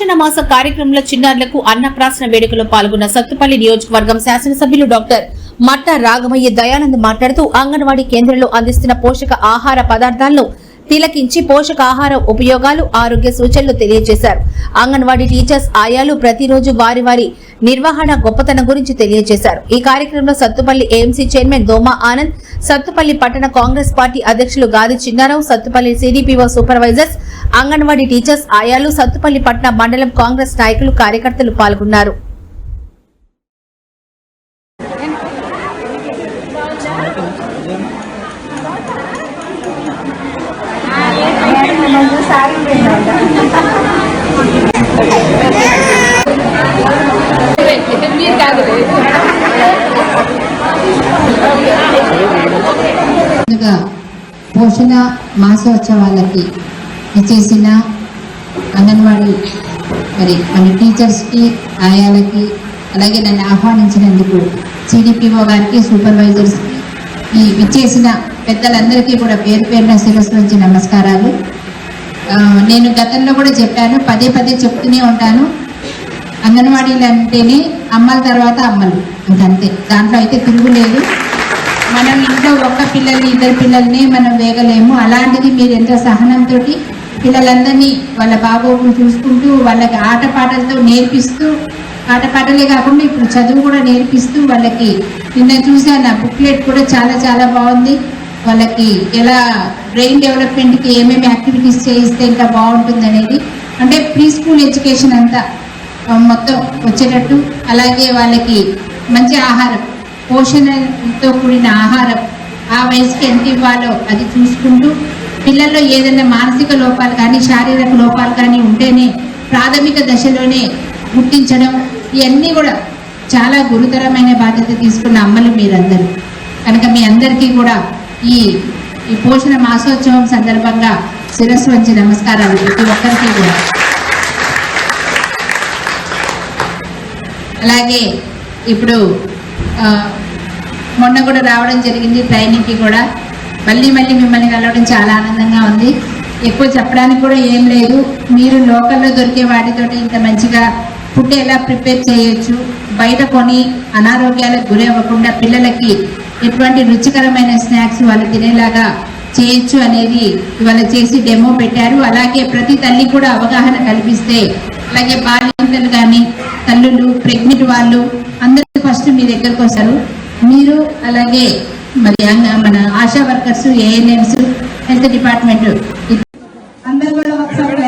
పోషణ మాస కార్యక్రమంలో చిన్నారులకు అన్నప్రాసన వేడుకలో పాల్గొన్న సత్తుపల్లి నియోజకవర్గం శాసనసభ్యులు డాక్టర్ మట్ట రాగమయ్య దయానంద్ మాట్లాడుతూ అంగన్వాడీ కేంద్రంలో అందిస్తున్న పోషక ఆహార పదార్థాలను తిలకించి పోషకాహార ఉపయోగాలు ఆరోగ్య సూచనలు తెలియజేశారు. అంగన్వాడీ టీచర్స్ ఆయాలు ప్రతిరోజు వారి వారి నిర్వహణ గొప్పతనం గురించి తెలియజేశారు. ఈ కార్యక్రమంలో సత్తుపల్లి ఏఎంసీ చైర్మన్ దోమా ఆనంద్ సత్తుపల్లి పట్టణ కాంగ్రెస్ పార్టీ అధ్యక్షులు Gadi Chinnarao Sattupalli CDPO supervisors anganwadi teachers ఆయాలు సత్తుపల్లి పట్నం మండలం కాంగ్రెస్ నాయకులు కార్యకర్తలు పాల్గొన్నారు. పోషణ మాసోత్సవాలకి ఇచ్చేసిన అంగన్వాడీ మరి మన టీచర్స్కి ఆయాలకి అలాగే నన్ను ఆహ్వానించినందుకు సిడిపిఓ గారికి సూపర్వైజర్స్కి ఈ ఇచ్చేసిన పెద్దలందరికీ కూడా పేరు పేరున శిరస్సు నుంచి నమస్కారాలు. నేను గతంలో కూడా చెప్పాను పదే పదే చెప్తూనే ఉంటాను. అంగన్వాడీలు అంటేనే అమ్మల తర్వాత అమ్మలు ఇంకంతే దాంట్లో అయితే తిరుగులేదు. మనం ఇంట్లో ఒక్క పిల్లల్ని ఇద్దరు పిల్లల్ని మనం వేగలేము అలాంటిది మీరు ఎంత సహనంతో పిల్లలందరినీ వాళ్ళ బాబోగులు చూసుకుంటూ వాళ్ళకి ఆటపాటలతో నేర్పిస్తూ ఆటపాటలే కాకుండా ఇప్పుడు చదువు కూడా నేర్పిస్తూ వాళ్ళకి నిన్న చూసాను ఆ బుక్లెట్ కూడా చాలా చాలా బాగుంది. వాళ్ళకి ఎలా బ్రెయిన్ డెవలప్మెంట్కి ఏమేమి యాక్టివిటీస్ చేయిస్తే ఇంకా బాగుంటుంది అనేది అంటే ప్రీ స్కూల్ ఎడ్యుకేషన్ అంతా మొత్తం వచ్చేటట్టు. అలాగే వాళ్ళకి మంచి ఆహారం. పోషణతో కూడిన ఆహారం ఆ వయసుకి ఎంత ఇవ్వాలో అది చూసుకుంటూ పిల్లల్లో ఏదైనా మానసిక లోపాలు కానీ శారీరక లోపాలు కానీ ఉంటేనే ప్రాథమిక దశలోనే గుర్తించడం ఇవన్నీ కూడా చాలా గురుతరమైన బాధ్యత తీసుకున్న అమ్మలు మీరందరూ. కనుక మీ అందరికీ కూడా ఈ ఈ పోషణ మాసోత్సవం సందర్భంగా శిరస్సు వంచి నమస్కారాలు ప్రతి ఒక్కరికి కూడా. అలాగే ఇప్పుడు మొన్న కూడా రావడం జరిగింది ట్రైనింగ్కి కూడా. మళ్ళీ మళ్ళీ మిమ్మల్ని కలవడం చాలా ఆనందంగా ఉంది. ఎక్కువ చెప్పడానికి కూడా ఏం లేదు. మీరు లోకల్లో దొరికే వాటితోటి ఇంత మంచిగా ఫుడ్ ఎలా ప్రిపేర్ చేయొచ్చు? బయట కొని అనారోగ్యాలకు గురి అవ్వకుండా పిల్లలకి ఎటువంటి రుచికరమైన స్నాక్స్ వాళ్ళు తినేలాగా చేయొచ్చు అనేది ఇవాళ చేసి డెమో పెట్టారు. అలాగే ప్రతి తల్లి కూడా అవగాహన కల్పిస్తే అలాగే బాలింతలు కానీ తల్లులు ప్రెగ్నెంట్ వాళ్ళు అందరూ ఫస్ట్ మీ దగ్గరకు వస్తారు. మీరు అలాగే మరి అంగ- మన ASHA workers ANMs health department అందరు కూడా ఒకసారి